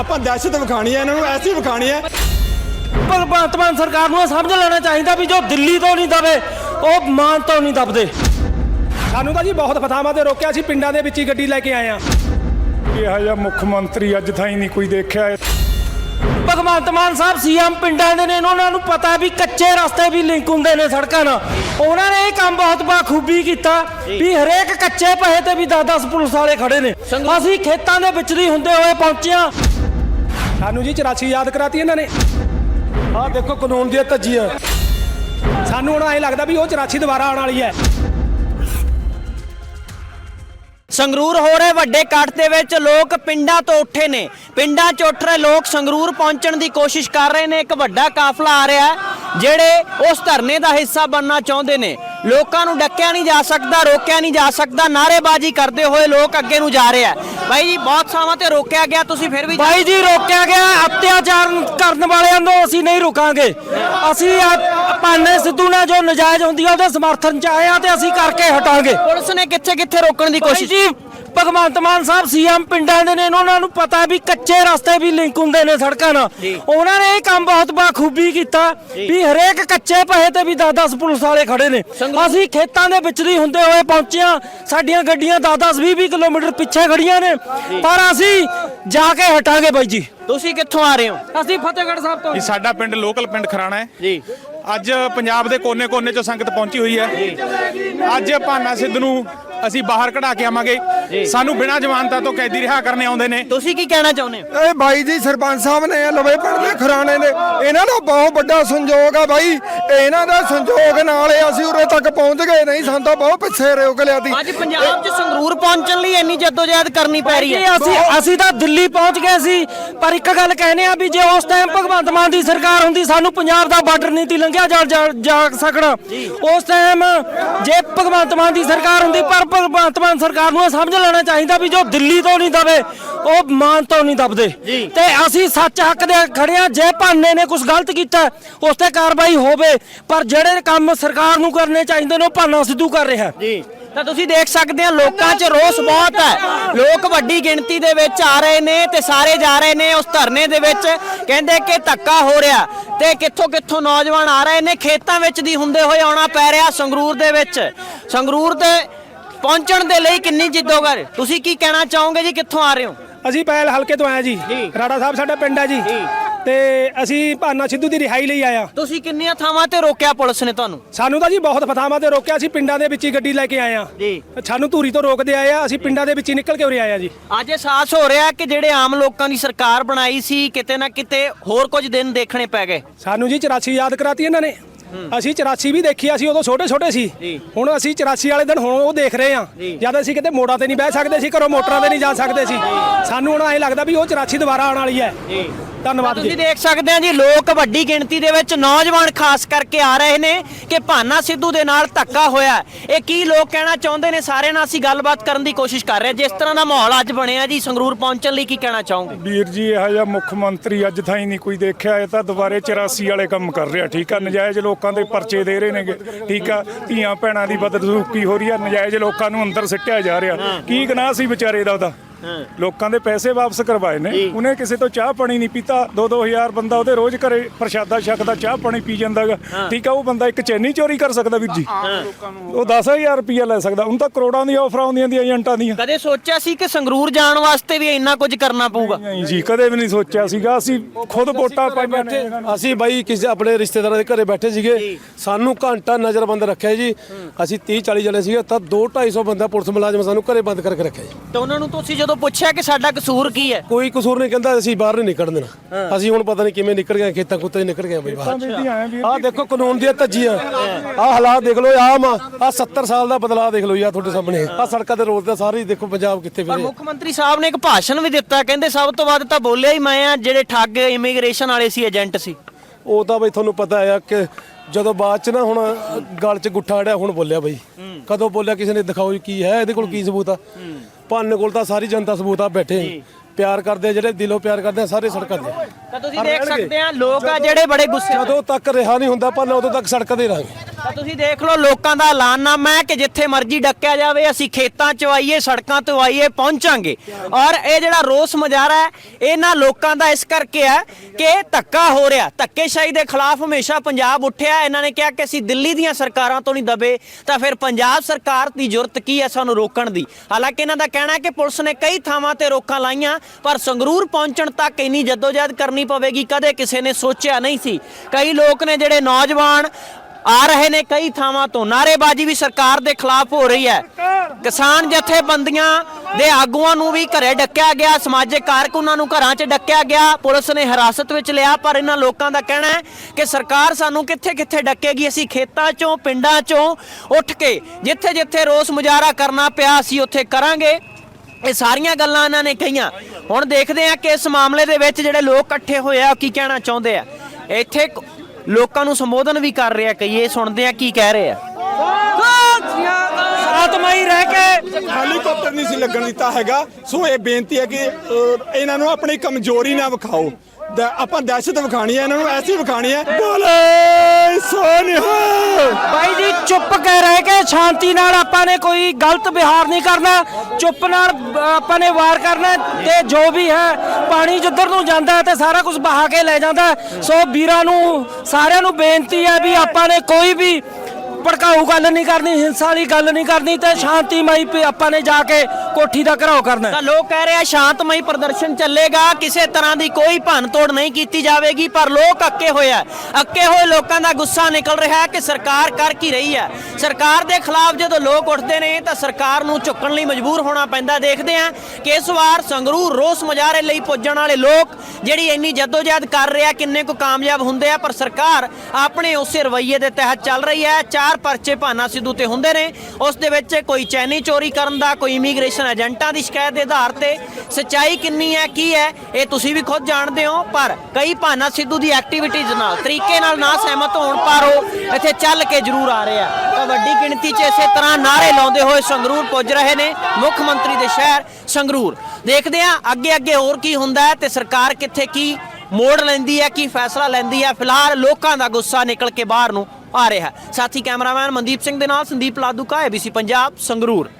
ਆਪਾਂ ਦਹਿਸ਼ਤ ਵਿਖਾਣੀ ਹੈ ਇਹਨਾਂ ਨੂੰ ਐਸੀ ਵਿਖਾਣੀ ਹੈ। ਭਗਵੰਤ ਮਾਨ ਸਰਕਾਰ ਨੂੰ ਇਹ ਸਮਝ ਲੈਣਾ ਚਾਹੀਦਾ ਵੀ ਜੋ ਦਿੱਲੀ ਤੋਂ ਨਹੀਂ ਦਵੇ ਉਹ ਮਾਨ ਤੋਂ ਨਹੀਂ ਦਬਦੇ। ਸਾਨੂੰ ਤਾਂ ਜੀ ਬਹੁਤ ਫਥਾਵਾਂ ਤੇ ਰੋਕਿਆ ਸੀ ਪਿੰਡਾਂ ਦੇ ਵਿੱਚ ਹੀ ਗੱਡੀ ਲੈ ਕੇ ਆਏ ਆ ਇਹੋ ਜਿਹਾ ਮੁੱਖ ਮੰਤਰੀ ਅੱਜ ਤਾਈਂ ਨਹੀਂ ਕੋਈ ਦੇਖਿਆ। ਹੈ। ਭਗਵੰਤ ਮਾਨ ਸਾਹਿਬ ਸੀਐਮ ਪਿੰਡਾਂ ਦੇ ਨੇ ਉਹਨਾਂ ਨੂੰ ਪਤਾ ਵੀ ਕੱਚੇ ਰਸਤੇ ਵੀ ਲਿੰਕ ਹੁੰਦੇ ਨੇ ਸੜਕਾਂ ਨਾਲ। ਉਹਨਾਂ ਨੇ ਇਹ ਕੰਮ ਬਹੁਤ ਬਾਖੂਬੀ ਕੀਤਾ ਵੀ ਹਰੇਕ ਕੱਚੇ ਪਹੇ ਤੇ ਵੀ 10-10 ਪੁਲਿਸ ਵਾਲੇ ਖੜੇ ਨੇ। ਅਸੀਂ ਖੇਤਾਂ ਦੇ ਵਿੱਚ ਦੀ ਹੁੰਦੇ ਹੋਏ ਪਹੁੰਚੇ ਹਾਂ। ਸਾਨੂੰ ਜੀ 84 ਯਾਦ ਕਰਾਤੀ ਇਹਨਾਂ ਨੇ। ਆਹ ਦੇਖੋ ਕਾਨੂੰਨ ਦੀਆਂ ਧੱਜੀਆਂ। ਸਾਨੂੰ ਹੁਣ ਐਂ ਲੱਗਦਾ ਵੀ ਉਹ 84 ਦੁਬਾਰਾ ਆਉਣ ਵਾਲੀ ਹੈ। ਸੰਗਰੂਰ ਹੋ ਰਹੇ ਵੱਡੇ ਕੱਟ ਦੇ ਵਿੱਚ ਲੋਕ ਪਿੰਡਾਂ ਤੋਂ ਉੱਠੇ ਨੇ। ਪਿੰਡਾਂ 'ਚ ਉੱਠ ਰਹੇ ਲੋਕ ਸੰਗਰੂਰ ਪਹੁੰਚਣ ਦੀ ਕੋਸ਼ਿਸ਼ ਕਰ ਰਹੇ ਨੇ। ਇੱਕ ਵੱਡਾ ਕਾਫਲਾ ਆ ਰਿਹਾ ਜਿਹੜੇ ਉਸ ਧਰਨੇ ਦਾ ਹਿੱਸਾ ਬਣਨਾ ਚਾਹੁੰਦੇ ਨੇ। ਲੋਕਾਂ ਨੂੰ ਡੱਕਿਆ ਨਹੀਂ ਜਾ ਸਕਦਾ ਰੋਕਿਆ ਨਹੀਂ ਜਾ ਸਕਦਾ ਨਾਅਰੇਬਾਜ਼ੀ ਕਰਦੇ ਹੋਏ ਲੋਕ ਅੱਗੇ ਨੂੰ ਜਾ ਰਹੇ ਆ। ਬਾਈ ਜੀ ਬਹੁਤ ਥਾਵਾਂ ਤੇ ਰੋਕਿਆ ਗਿਆ ਤੁਸੀਂ ਫਿਰ ਵੀ ਬਾਈ ਜੀ ਰੋਕਿਆ ਗਿਆ ਅਤਿਆਚਾਰ ਕਰਨ ਵਾਲਿਆਂ ਨੂੰ ਅਸੀਂ ਨਹੀਂ ਰੁਕਾਂਗੇ। ਅਸੀਂ ਪਾਨੇ ਸਿੱਧੂ ਨਾਲ ਜੋ ਨਜਾਇਜ਼ ਹੁੰਦੀ ਆ ਉਹਦੇ ਸਮਰਥਨ ਚ ਆਏ ਆ ਤੇ ਅਸੀਂ ਕਰਕੇ ਹਟਾਂਗੇ। ਪੁਲਿਸ ਨੇ ਕਿੱਥੇ ਕਿੱਥੇ ਰੋਕਣ ਦੀ ਕੋਸ਼ਿਸ਼ ਜੀ ਭਗਵੰਤ ਮਾਨ ਸਾਹਿਬ ਸੀਐਮ ਪਿੰਡਾਂ ਦੇ ਨੇ ਉਹਨਾਂ ਨੂੰ ਪਤਾ ਵੀ ਕੱਚੇ ਰਸਤੇ ਵੀ ਲਿੰਕ ਹੁੰਦੇ ਨੇ ਸੜਕਾਂ ਨਾਲ। ਉਹਨਾਂ ਨੇ ਇਹ ਕੰਮ ਬਹੁਤ ਬਾਖੂਬੀ ਕੀਤਾ ਵੀ ਹਰੇਕ ਕੱਚੇ ਪਹੇ ਤੇ ਵੀ 10-10 ਪੁਲਿਸ ਵਾਲੇ ਖੜੇ ਨੇ। ਅਸੀਂ ਖੇਤਾਂ ਦੇ ਵਿੱਚ ਦੀ ਹੁੰਦੇ ਹੋਏ ਪਹੁੰਚੇ ਹਾਂ। ਸਾਡੀਆਂ ਗੱਡੀਆਂ 10-10 20-20 ਕਿਲੋਮੀਟਰ ਪਿੱਛੇ ਖੜੀਆਂ ਨੇ। ਪਰ ਅਸੀਂ ਜਾ ਕੇ ਹਟਾਂਗੇ ਬਾਈ ਜੀ। ਤੁਸੀਂ ਕਿੱਥੋਂ ਆ ਰਹੇ ਹੋ? ਅਸੀਂ ਫਤਿਹਗੜ੍ਹ ਸਾਹਿਬ ਤੋਂ। ਇਹ ਸਾਡਾ ਪਿੰਡ ਲੋਕਲ ਪਿੰਡ ਖਰਾਣਾ ਹੈ। ਜੀ। ਅੱਜ ਪੰਜਾਬ ਦੇ ਕੋਨੇ-ਕੋਨੇ ਚੋਂ ਸੰਗਤ ਪਹੁੰਚੀ ਹੋਈ ਹੈ। ਅੱਜ ਭਾਨਾ ਸਿੱਧ ਨੂੰ ਅਸੀਂ ਬਾਹਰ ਕਢਾ ਕੇ ਆਵਾਂਗੇ। ਸਾਨੂੰ ਬਿਨਾਂ ਜ਼ਮਾਨਤਾਂ ਤੋਂ ਕੈਦੀ ਰਿਹਾ ਕਰਨੇ ਆਉਂਦੇ ਨੇ। ਤੁਸੀਂ ਕੀ ਕਹਿਣਾ ਚਾਹੁੰਦੇ ਹੋ? ਇਹ ਬਾਈ ਜੀ ਸਰਪੰਚ ਸਾਹਿਬ ਨੇ ਲਵੇ ਪਿੰਡ ਦੇ ਖਰਾਣੇ ਦੇ ਇਹਨਾਂ ਦਾ ਬਹੁਤ ਵੱਡਾ ਸੰਯੋਗ ਆ ਬਾਈ। ਇਹਨਾਂ ਦਾ ਸੰਯੋਗ ਨਾਲ ਅਸੀਂ ਉਰੇ ਤੱਕ ਪਹੁੰਚ ਗਏ। ਨਹੀਂ ਸਾਨੂੰ ਤਾਂ ਬਹੁਤ ਪਿੱਛੇ ਰੋਕ ਲਿਆ ਤੀ ਅੱਜ ਪੰਜਾਬ 'ਚ ਸੰਗਰੂਰ ਪਹੁੰਚਣ ਲਈ ਇੰਨੀ ਜਦੋਜਹਿਦ ਕਰਨੀ ਪੈ ਰਹੀ ਹੈ। ਅਸੀਂ ਅਸੀਂ ਤਾਂ ਦਿੱਲੀ ਪਹੁੰਚ ਗਏ ਸੀ। ਪਰ ਇੱਕ ਗੱਲ ਕਹਿੰਦੇ ਆ ਵੀ ਜੇ ਉਸ ਟਾਈਮ ਭਗਵੰਤ ਮਾਨ ਦੀ ਸਰਕਾਰ ਹੁੰਦੀ ਸਾਨੂੰ ਪੰਜਾਬ ਦਾ ਬਾਰਡਰ ਨਹੀਂ ਤੀ ਲੰਘਿਆ ਜਾ ਜਾ- ਜਾ ਸਕਣਾ। ਉਸ ਟਾਈਮ ਜੇ ਭਗਵੰਤ ਮਾਨ ਦੀ ਸਰਕਾਰ ਹੁੰਦੀ ਪਰ ਭਗਵੰਤ ਮਾਨ ਸਰਕਾਰ ਨੂੰ ਇਹ ਸਮਝ ਲੈਣਾ ਚਾਹੀਦਾ ਵੀ ਜੋ ਦਿੱਲੀ ਤੋਂ ਨਹੀਂ ਦਵੇ ਉਹ ਮਾਨ ਤੋਂ ਨਹੀਂ ਦਬਦੇ। ਤੇ ਅਸੀਂ ਸੱਚ ਹੱਕ ਦੇ ਖੜੇ ਆ ਜੇ ਭਾਨੇ ਨੇ ਕੁਝ ਗਲਤ ਕੀਤਾ ਉਸ ਤੇ ਕਾਰਵਾਈ ਹੋਵੇ ਪਰ ਜਿਹੜੇ ਕੰਮ ਸਰਕਾਰ ਨੂੰ ਕਰਨੇ ਚਾਹੀਦੇ ਨੇ ਉਹ ਭਾਨਾ ਸਿੱਧੂ ਕਰ ਰਿਹਾ। ਜੀ। ਤਾਂ ਤੁਸੀਂ ਦੇਖ ਸਕਦੇ ਆ ਲੋਕਾਂ 'ਚ ਰੋਸ ਬਹੁਤ ਹੈ। ਲੋਕ ਵੱਡੀ ਗਿਣਤੀ ਦੇ ਵਿੱਚ ਆ ਰਹੇ ਨੇ ਤੇ ਸਾਰੇ ਜਾ ਰਹੇ ਨੇ ਉਸ ਧਰਨੇ ਦੇ ਵਿੱਚ। ਕਹਿੰਦੇ ਕਿ ਧੱਕਾ ਹੋ ਰਿਹਾ ਤੇ ਕਿੱਥੋਂ ਕਿੱਥੋਂ ਨੌਜਵਾਨ ਆ ਰਹੇ ਨੇ ਖੇਤਾਂ ਵਿੱਚ ਦੀ ਹੁੰਦੇ ਹੋਏ ਆਉਣਾ ਪੈ ਰਿਹਾ ਸੰਗਰੂਰ ਦੇ ਵਿੱਚ। ਸੰਗਰੂਰ ਤੇ ਪਹੁੰਚਣ ਦੇ ਲਈ ਕਿੰਨੀ ਜਿੱਦੋਗਰ ਤੁਸੀਂ ਕੀ ਕਹਿਣਾ ਚਾਹੋਗੇ ਜੀ? ਕਿੱਥੋਂ ਆ ਰਹੇ ਹੋ? ਅਸੀਂ ਪਹਿਲ ਹਲਕੇ ਤੋਂ ਆਏ ਜੀ। ਰਾੜਾ ਸਾਹਿਬ ਸਾਡਾ ਪਿੰਡ ਹੈ ਜੀ। ਤੇ ਅਸੀਂ ਭਾਨਾ ਸਿੱਧੂ ਦੀ ਰਿਹਾਈ ਲਈ ਆਇਆ ਤੁਸੀਂ ਕਿੰਨੀਆਂ ਥਾਵਾਂ ਤੇ ਰੋਕਿਆ ਪੁਲਿਸ ਨੇ ਤੁਹਾਨੂੰ? ਸਾਨੂੰ ਤਾਂ ਜੀ ਬਹੁਤ ਫਥਾਵਾਂ ਤੇ ਰੋਕਿਆ। ਸੀ ਪਿੰਡਾਂ ਦੇ ਵਿੱਚ ਹੀ ਗੱਡੀ ਲੈ ਕੇ ਆਏ ਆ। ਜੀ। ਸਾਨੂੰ ਧੂਰੀ ਤੋਂ ਰੋਕਦੇ ਆਏ ਆ। ਅਸੀਂ ਪਿੰਡਾਂ ਦੇ ਵਿੱਚ ਹੀ ਨਿਕਲ ਕੇ ਉਰੇ ਆਏ ਆ ਜੀ। ਅੱਜ ਅਹਿਸਾਸ ਹੋ ਰਿਹਾ ਕਿ ਜਿਹੜੇ ਆਮ ਲੋਕਾਂ ਦੀ ਸਰਕਾਰ ਬਣਾਈ ਸੀ ਕਿਤੇ ਨਾ ਕਿਤੇ ਹੋਰ ਕੁਝ ਦਿਨ ਦੇਖਣੇ ਪੈ ਗਏ। ਸਾਨੂੰ ਜੀ 84 ਯਾਦ ਕਰਾਤੀ ਇਹਨਾਂ ਨੇ। ਅਸੀਂ 84 ਵੀ ਦੇਖੀ ਅਸੀਂ ਉਦੋਂ ਛੋਟੇ ਛੋਟੇ ਸੀ। ਹੁਣ ਅਸੀਂ 84 ਵਾਲੇ ਦਿਨ ਹੁਣ ਉਹ ਦੇਖ ਰਹੇ ਆ। ਜਦ ਅਸੀਂ ਕਿਤੇ ਮੋੜਾਂ ਤੇ ਨਹੀਂ ਬਹਿ ਸਕਦੇ ਸੀ ਘਰੋਂ ਮੋਟਰਾਂ ਤੇ ਨਹੀਂ ਜਾ ਸਕਦੇ ਸੀ। ਸਾਨੂੰ ਹੁਣ ਐਂ ਲੱਗਦਾ ਵੀ ਉਹ 84 ਦੁਬਾਰਾ ਆਉਣ ਵਾਲੀ ਹੈ। ਧੰਨਵਾਦ ਜੀ ਤੁਸੀਂ ਦੇਖ ਸਕਦੇ ਆ ਜੀ ਲੋਕ ਵੱਡੀ ਗਿਣਤੀ ਦੇ ਵਿੱਚ ਨੌਜਵਾਨ ਖਾਸ ਕਰਕੇ ਆ ਰਹੇ ਨੇ ਕਿ ਭਾਨਾ ਸਿੱਧੂ ਦੇ ਨਾਲ ਧੱਕਾ ਹੋਇਆ ਹੈ। ਇਹ ਕੀ ਲੋਕ ਕਹਿਣਾ ਚਾਹੁੰਦੇ ਨੇ? ਸਾਰਿਆਂ ਨਾਲ ਅਸੀਂ ਗੱਲਬਾਤ ਕਰਨ ਦੀ ਕੋਸ਼ਿਸ਼ ਕਰ ਰਹੇ ਹਾਂ। ਜਿਸ ਤਰ੍ਹਾਂ ਦਾ ਮਾਹੌਲ ਅੱਜ ਬਣਿਆ ਜੀ ਸੰਗਰੂਰ ਪਹੁੰਚਣ ਲਈ ਕੀ ਕਹਿਣਾ ਚਾਹੋਗੇ? ਵੀਰ ਜੀ ਇਹੋ ਜਿਹਾ ਮੁੱਖ ਮੰਤਰੀ ਅੱਜ ਤਾਈਂ ਨਹੀਂ ਕੋਈ ਦੇਖਿਆ। ਇਹ ਤਾਂ ਦੁਬਾਰੇ 84 ਵਾਲੇ ਕੰਮ ਕਰ ਰਿਹਾ ਠੀਕ ਆ? ਨਜਾਇਜ਼ ਲੋਕਾਂ ਦੇ ਪਰਚੇ ਦੇ ਰਹੇ ਨੇਗੇ ਠੀਕ ਆ? ਧੀਆਂ ਭੈਣਾਂ ਦੀ ਬਦਸਲੂਕੀ ਹੋ ਰਹੀ ਆ ਨਜਾਇਜ਼ ਲੋਕਾਂ ਨੂੰ ਅੰਦਰ ਸਿੱਟਿਆ ਜਾ ਰਿਹਾ। ਕੀ ਗੁਨਾਹ ਸੀ ਵਿਚਾਰੇ ਦਾ ਉਹਦਾ? ਲੋਕਾਂ ਦੇ ਪੈਸੇ ਵਾਪਸ ਕਰਵਾਏ ਨੇ। ਉਹਨੇ ਕਿਸੇ ਤੋਂ ਚਾਹ ਪਾਣੀ ਨਹੀਂ ਪੀਤਾ। 2-2000 ਬੰਦਾ ਉਹਦੇ ਰੋਜ਼ ਘਰੇ ਪ੍ਰਸ਼ਾਦਾ ਛਕਦਾ ਚਾਹ ਪਾਣੀ ਪੀ ਜਾਂਦਾਗਾ ਠੀਕ ਆ ਉਹ ਬੰਦਾ ਇੱਕ ਚੈਨੀ ਚੋਰੀ ਕਰ ਸਕਦਾ ਵੀਰ ਜੀ। ਉਹ 10000 ਰੁਪਇਆ ਲੈ ਸਕਦਾ। ਹੁਣ ਤਾਂ ਕਰੋੜਾਂ ਦੀਆਂ ਆਫਰਾਂ ਆਉਂਦੀਆਂ ਦੀਆਂ ਏਜੰਟਾਂ ਦੀਆਂ। ਕਦੇ ਸੋਚਿਆ ਸੀ ਕਿ ਸੰਗਰੂਰ ਜਾਣ ਵਾਸਤੇ ਵੀ ਇੰਨਾ ਕੁਝ ਕਰਨਾ ਪਊਗਾ? ਨਹੀਂ ਜੀ ਕਦੇ ਵੀ ਨਹੀਂ ਸੋਚਿਆ ਸੀਗਾ। ਅਸੀਂ ਖੁਦ ਵੋਟਾਂ ਪਾਈਆਂ ਨੇ। ਅਸੀਂ ਬਾਈ ਕਿਸੇ ਆਪਣੇ ਰਿਸ਼ਤੇਦਾਰਾਂ ਦੇ ਘਰੇ ਬੈਠੇ ਸੀਗੇ। ਸਾਨੂੰ ਘੰਟਾ ਨਜ਼ਰਬੰਦ ਰੱਖਿਆ ਜੀ। ਅਸੀਂ 30 40 ਜਣੇ ਸੀਗੇ ਤਾਂ 2 250 ਬੰਦਾ ਪੁਲਿਸ ਮੁਲਾਜ਼ਮ ਸਾਨੂੰ ਘਰੇ ਬੰਦ ਕਰਕੇ ਰੱਖਿਆ ਜੀ। ਤਾਂ ਉਹਨਾਂ ਨੂੰ ਤੁਸੀਂ ਜਦੋਂ ਪੁੱਛਿਆ ਕਿ ਸਾਡਾ ਕਸੂਰ ਕੀ ਹੈ? ਕੋਈ ਕਸੂਰ ਨਹੀਂ ਕਹਿੰਦਾ ਅਸੀਂ ਬਾਹਰ ਨਹੀਂ ਨਿਕਲਣ ਦੇਣਾ। ਅਸੀਂ ਹੁਣ ਪਤਾ ਨਹੀਂ ਕਿਵੇਂ ਨਿਕਲ ਗਏ ਖੇਤਾਂ ਕੁੱਤੇ ਨਿਕਲ ਗਏ ਬਈ ਬਾਹਰ। ਆਹ ਦੇਖੋ ਕਾਨੂੰਨ ਦੀਆਂ ਧੱਜੀਆਂ। ਆਹ ਹਾਲਾਤ ਦੇਖ ਲਓ ਆਮ ਆ ਆਹ 70 ਸਾਲ ਦਾ ਬਦਲਾਅ ਦੇਖ ਲਓ ਆਹ ਤੁਹਾਡੇ ਸਾਹਮਣੇ। ਆਹ ਸੜਕਾਂ ਤੇ ਰੋਡ ਤੇ ਸਾਰੇ ਦੇਖੋ ਪੰਜਾਬ ਕਿੱਥੇ ਪਰ ਫਿਰੇ ਮੁੱਖ ਮੰਤਰੀ ਸਾਹਿਬ ਨੇ ਇੱਕ ਭਾਸ਼ਣ ਵੀ ਦਿੱਤਾ ਕਹਿੰਦੇ ਸਭ ਤੋਂ ਵੱਧ ਤਾਂ ਬੋਲਿਆ ਹੀ ਮੈਂ ਆ ਜਿਹੜੇ ਠੱਗ ਇਮੀਗ੍ਰੇਸ਼ਨ ਵਾਲੇ ਸੀ ਏਜੰਟ ਸੀ। ਉਹ ਤਾਂ ਬਈ ਤੁਹਾਨੂੰ ਪਤਾ ਆ ਕਿ ਜਦੋਂ ਬਾਅਦ ਚ ਨਾ ਹੁਣ ਗਲ ਚ ਗੁੱਠਾ ਅੜਿਆ ਹੁਣ ਬੋਲਿਆ ਬਈ। ਕਦੋਂ ਬੋਲਿਆ ਕਿਸੇ ਨੇ ਦਿਖਾਓ ਕੀ ਹੈ ਇਹਦੇ ਕੋਲ ਕੀ ਸਬੂਤ ਆ? ਭਾਨ ਕੋਲ ਤਾਂ ਸਾਰੀ ਜਨਤਾ ਸਬੂਤ ਆ ਬੈਠੇ ਪਿਆਰ ਕਰਦੇ ਆ ਜਿਹੜੇ ਦਿਲੋਂ ਪਿਆਰ ਕਰਦੇ ਆ ਸਾਰੇ ਸੜਕਾਂ ਤੇ ਤਾਂ ਤੁਸੀਂ ਦੇਖ। ਸਕਦੇ ਆ ਲੋਕ ਆ ਜਿਹੜੇ ਬੜੇ ਗੁੱਸੇ। ਜਦੋਂ ਤੱਕ ਰਿਹਾ ਨਹੀਂ ਹੁੰਦਾ ਆਪਾਂ ਉਦੋਂ ਤੱਕ ਸੜਕਾਂ ਤੇ ਰਹਾਂਗੇ ਤਾਂ ਤੁਸੀਂ ਦੇਖ ਲਓ ਲੋਕਾਂ ਦਾ ਐਲਾਨਨਾਮਾ ਹੈ ਕਿ ਜਿੱਥੇ ਮਰਜ਼ੀ ਡੱਕਿਆ ਜਾਵੇ, ਅਸੀਂ ਖੇਤਾਂ 'ਚ ਆਈਏ, ਸੜਕਾਂ ਤੋਂ ਆਈਏ, ਪਹੁੰਚਾਂਗੇ। ਔਰ ਇਹ ਜਿਹੜਾ ਰੋਸ ਮੁਜ਼ਾਹਰਾ ਹੈ, ਇਹਨਾਂ ਲੋਕਾਂ ਦਾ ਇਸ ਕਰਕੇ ਹੈ ਕਿ ਧੱਕਾ ਹੋ ਰਿਹਾ। ਧੱਕੇਸ਼ਾਹੀ ਦੇ ਖਿਲਾਫ ਹਮੇਸ਼ਾ ਪੰਜਾਬ ਉੱਠਿਆ। ਇਹਨਾਂ ਨੇ ਕਿਹਾ ਕਿ ਅਸੀਂ ਦਿੱਲੀ ਦੀਆਂ ਸਰਕਾਰਾਂ ਤੋਂ ਨਹੀਂ ਦਬੇ, ਤਾਂ ਫਿਰ ਪੰਜਾਬ ਸਰਕਾਰ ਦੀ ਜ਼ਰੂਰਤ ਕੀ ਹੈ ਸਾਨੂੰ ਰੋਕਣ ਦੀ? ਹਾਲਾਂਕਿ ਇਹਨਾਂ ਦਾ ਕਹਿਣਾ ਹੈ ਕਿ ਪੁਲਿਸ ਨੇ ਕਈ ਥਾਵਾਂ ਤੇ ਰੋਕਾਂ ਲਾਈਆਂ, ਪਰ ਸੰਗਰੂਰ ਪਹੁੰਚਣ ਤੱਕ ਇੰਨੀ ਜਦੋਜਹਿਦ ਕਰਨੀ ਪਵੇਗੀ, ਕਦੇ ਕਿਸੇ ਨੇ ਸੋਚਿਆ ਨਹੀਂ ਸੀ। ਕਈ ਲੋਕ ਨੇ ਜਿਹੜੇ ਨੌਜਵਾਨ ਆ ਰਹੇ ਨੇ ਕਈ ਥਾਵਾਂ ਤੋਂ। ਨਾਰੇਬਾਜ਼ੀ ਵੀ ਸਰਕਾਰ ਦੇ ਖਿਲਾਫ ਹੋ ਰਹੀ ਹੈ। ਕਿਸਾਨ ਜਥੇਬੰਦੀਆਂ ਦੇ ਆਗੂਆਂ ਨੂੰ ਵੀ ਘਰੇ ਡੱਕਿਆ ਗਿਆ। ਸਮਾਜਿਕ ਕਾਰਕੁਨਾਂ ਨੂੰ ਘਰਾਂ 'ਚ ਡੱਕਿਆ ਗਿਆ। ਪੁਲਿਸ ਨੇ ਹਿਰਾਸਤ ਵਿੱਚ ਲਿਆ, ਪਰ ਇਹਨਾਂ ਲੋਕਾਂ ਦਾ ਕਹਿਣਾ ਹੈ ਕਿ ਸਰਕਾਰ ਸਾਨੂੰ ਕਿੱਥੇ-ਕਿੱਥੇ ਡੱਕੇਗੀ? ਅਸੀਂ ਖੇਤਾਂ 'ਚੋਂ, ਪਿੰਡਾਂ 'ਚੋਂ ਉੱਠ ਕੇ ਜਿੱਥੇ-ਜਿੱਥੇ ਰੋਸ ਮੁਜ਼ਾਹਰਾ ਕਰਨਾ ਪਿਆ, ਅਸੀਂ ਉੱਥੇ ਕਰਾਂਗੇ। ਇਹ ਸਾਰੀਆਂ ਗੱਲਾਂ ਇਹਨਾਂ ਨੇ ਕਹੀਆਂ। ਹੁਣ ਦੇਖਦੇ ਹਾਂ ਕਿ ਇਸ ਮਾਮਲੇ ਦੇ ਵਿੱਚ ਜਿਹੜੇ ਲੋਕ ਇਕੱਠੇ ਹੋਏ ਆ, ਉਹ ਕੀ ਕਹਿਣਾ ਚਾਹੁੰਦੇ ਆ? ਇੱਥੇ ਲੋਕਾਂ ਨੂੰ ਸੰਬੋਧਨ ਵੀ ਕਰ ਰਹੇ ਇਹ ਸੁਣਦੇ ਆ ਕੀ ਕਹਿ ਰਹੇ ਆ। ਆਤਮਾਈ ਰਹਿ ਕੇ ਹੈਲੀਕਾਪਟਰ ਨਹੀਂ ਸੀ ਲੱਗਣ ਦਿੱਤਾ ਹੈਗਾ। ਸੋ ਇਹ ਬੇਨਤੀ ਹੈ ਕਿ ਇਹਨਾਂ ਨੂੰ ਆਪਣੀ ਕਮਜ਼ੋਰੀ ਨਾ ਵਿਖਾਓ। ਆਪਾਂ ਦਹਿਸ਼ਤ ਵਿਖਾਣੀ ਹੈ ਇਹਨਾਂ ਨੂੰ ਐਸੀ ਵਿਖਾਣੀ ਹੈ। ਬੋਲੇ ਸੋਨਿਹਾ ਬਾਈ ਜੀ ਚੁੱਪ ਕੇ ਰਹਿ ਕੇ ਸ਼ਾਂਤੀ ਨਾਲ ਆਪਾਂ ਨੇ ਕੋਈ ਗਲਤ ਵਿਹਾਰ ਨਹੀਂ ਕਰਨਾ, ਚੁੱਪ ਨਾਲ ਆਪਾਂ ਨੇ ਵਾਰ ਕਰਨਾ ਤੇ ਜੋ ਵੀ ਹੈ, ਪਾਣੀ ਜਿੱਧਰ ਨੂੰ ਜਾਂਦਾ ਹੈ ਤੇ ਸਾਰਾ ਕੁਝ ਬਹਾ ਕੇ ਲੈ ਜਾਂਦਾ ਸੋ ਵੀਰਾਂ ਨੂੰ, ਸਾਰਿਆਂ ਨੂੰ ਬੇਨਤੀ ਹੈ ਵੀ ਆਪਾਂ ਨੇ ਕੋਈ ਵੀ ਭੜਕਾਊ ਗੱਲ ਨਹੀਂ ਕਰਨੀ, ਹਿੰਸਾ ਵਾਲੀ ਗੱਲ ਨਹੀਂ ਕਰਨੀ ਤੇ ਸ਼ਾਂਤੀਮਈ ਵੀ ਆਪਾਂ ਨੇ ਜਾ ਕੇ ਕੋਠੀ ਦਾ ਘਰਾਓ ਕਰਨਾ ਤਾਂ ਲੋਕ ਕਹਿ ਰਹੇ ਆ ਸ਼ਾਂਤਮਈ ਪ੍ਰਦਰਸ਼ਨ ਚੱਲੇਗਾ, ਕਿਸੇ ਤਰ੍ਹਾਂ ਦੀ ਕੋਈ ਭੰਨਤੋੜ ਨਹੀਂ ਕੀਤੀ ਜਾਵੇਗੀ, ਪਰ ਲੋਕ ਅੱਕੇ ਹੋਏ ਆ। ਅੱਕੇ ਹੋਏ ਲੋਕਾਂ ਦਾ ਗੁੱਸਾ ਨਿਕਲ ਰਿਹਾ ਹੈ ਕਿ ਸਰਕਾਰ ਕਰ ਕੀ ਰਹੀ ਹੈ। ਸਰਕਾਰ ਦੇ ਖਿਲਾਫ ਜਦੋਂ ਲੋਕ ਉੱਠਦੇ ਨੇ, ਤਾਂ ਸਰਕਾਰ ਨੂੰ ਝੁਕਣ ਲਈ ਮਜਬੂਰ ਹੋਣਾ ਪੈਂਦਾ। ਦੇਖਦੇ ਆ ਕਿ ਇਸ ਵਾਰ ਸੰਗਰੂਰ ਰੋਸ ਮੁਜ਼ਾਹਰੇ ਲਈ ਪੁੱਜਣ ਵਾਲੇ ਲੋਕ ਜਿਹੜੀ ਇੰਨੀ ਜਦੋਜਹਿਦ ਕਰ ਰਿਹਾ, ਕਿੰਨੇ ਕੁ ਕਾਮਯਾਬ ਹੁੰਦੇ ਆ, ਪਰ ਸਰਕਾਰ ਆਪਣੇ ਉਸੇ ਰਵੱਈਏ ਦੇ ਤਹਿਤ ਚੱਲ ਰਹੀ ਹੈ। ਚਾਰ ਪਰਚੇ ਭਾਨਾ ਸਿੱਧੂ ਤੇ ਹੁੰਦੇ ਨੇ। ਉਸ ਦੇ ਵਿੱਚ ਕੋਈ ਚੈਨੀ ਚੋਰੀ ਕਰਨ ਦਾ, ਕੋਈ ਇਮੀਗ੍ਰੇਸ਼ਨ ਏਜੰਟਾਂ ਦੀ ਸ਼ਿਕਾਇਤ ਦੇ ਆਧਾਰ ਤੇ ਸੱਚਾਈ ਕਿੰਨੀ ਹੈ, ਕੀ ਹੈ, ਇਹ ਤੁਸੀਂ ਵੀ ਖੁਦ ਜਾਣਦੇ ਹੋ। ਪਰ ਕਈ ਭਾਨਾ ਸਿੱਧੂ ਦੀ ਐਕਟੀਵਿਟੀਜ਼ ਨਾਲ, ਤਰੀਕੇ ਨਾਲ ਨਾ ਸਹਿਮਤ ਹੋਣ, ਪਰ ਉਹ ਇੱਥੇ ਚੱਲ ਕੇ ਜ਼ਰੂਰ ਆ ਰਹੇ। ਆ ਤਾਂ ਵੱਡੀ ਗਿਣਤੀ 'ਚ ਇਸੇ ਤਰ੍ਹਾਂ ਨਾਰੇ ਲਾਉਂਦੇ ਹੋਏ ਸੰਗਰੂਰ ਪੁੱਜ ਰਹੇ ਨੇ ਮੁੱਖ ਮੰਤਰੀ ਦੇ ਸ਼ਹਿਰ ਸੰਗਰੂਰ। ਦੇਖਦੇ ਆ ਅੱਗੇ ਅੱਗੇ ਹੋਰ ਕੀ ਹੁੰਦਾ ਹੈ ਤੇ ਸਰਕਾਰ ਇੱਥੇ ਕੀ ਮੋੜ ਲੈਂਦੀ ਹੈ, ਕੀ ਫੈਸਲਾ ਲੈਂਦੀ ਹੈ? ਫਿਲਹਾਲ ਲੋਕਾਂ ਦਾ ਗੁੱਸਾ ਨਿਕਲ ਕੇ ਬਾਹਰ ਨੂੰ ਆ ਰਿਹਾ ਸਾਥੀ ਕੈਮਰਾਮੈਨ ਮਨਦੀਪ ਸਿੰਘ ਦੇ ਨਾਲ ਸੰਦੀਪ ਲਾਦੂਕਾ ਏਬੀਸੀ ਪੰਜਾਬ, ਸੰਗਰੂਰ।